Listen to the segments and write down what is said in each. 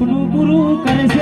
పులు పులు కలిసి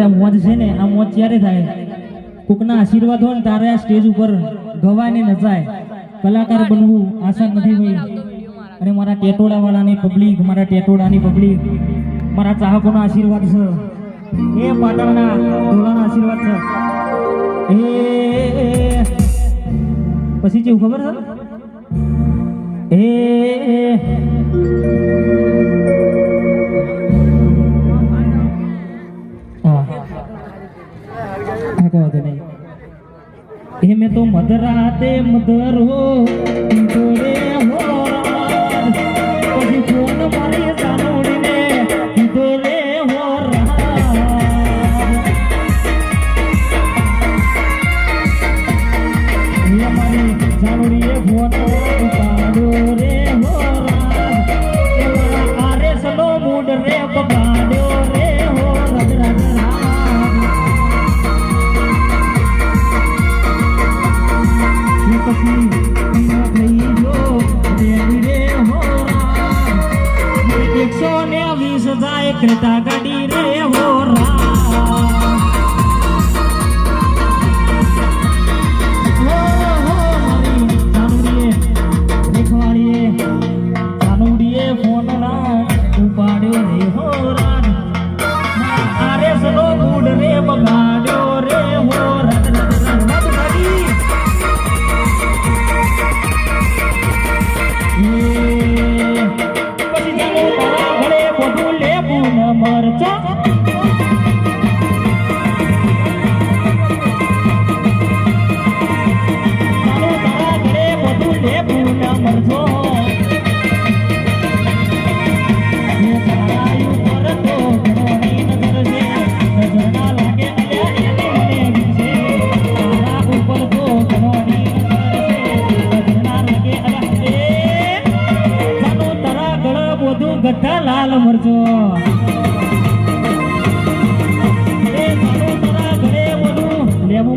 બધા મોજ છે ને, આ મોજ ક્યારે થાય? કોકના આશીર્વાદ હોય ને, તારે આ સ્ટેજ ઉપર ગવાને નચાય કલાકાર બનવું આશા નથી ભાઈ. અને મારા ટેટોડાવાળાની પબ્લિક મારા ટેટોડાની પબ્લિક મારા ચાહકોનો આશીર્વાદ છે. એ પાટણના ધોલાના આશીર્વાદ છે. એ, પછી જેવું ખબર છે? એ કહેવાય નહીં એ મેં તો મધ રાતે મધરો कृता गड़ी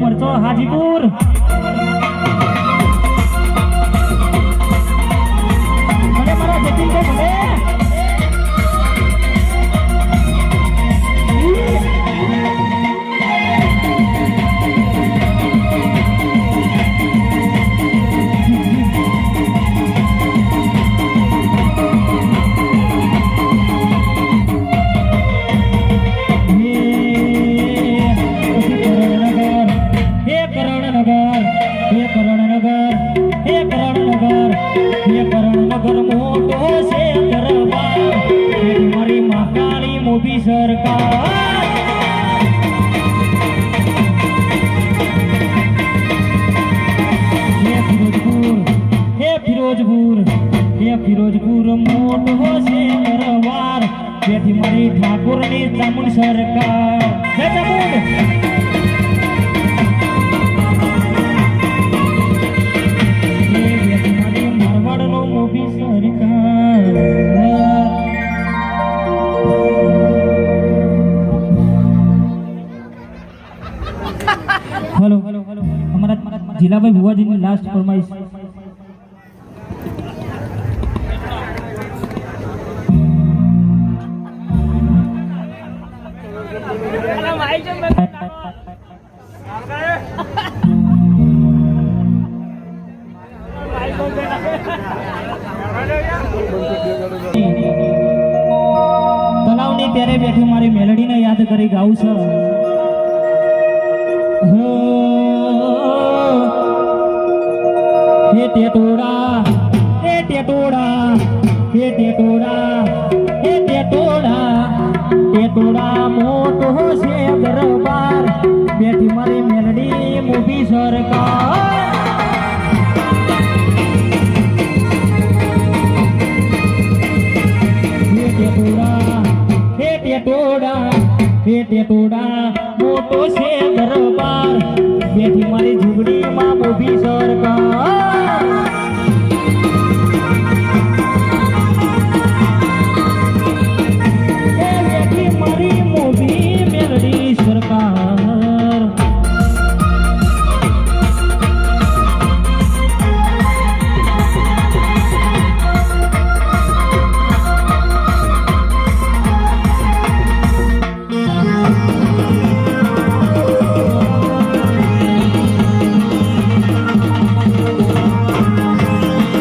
Morto, Rádio Burro. ફિરોજપુર મોટો છે કરવાર તેથી મારી ઠાકોરની ચામુંડ સરકાર. જય ચામુંડ. જિલ્લાભાઈ ભુવાજીની લાસ્ટ ફરમાઈશ. તલાવની ત્યારે બેઠું મારી મેલડીને યાદ કરી ગાઉં છું. હો, હે ટેટોડા હે ટેટોડા હે ટેટોડા હે ટેટોડા ટેટોડા મોટો છે દરબાર, બેઠી મારી મેલડી મોટી સરકાર. હે ટેટોડા હે ટેટોડા મોટો છે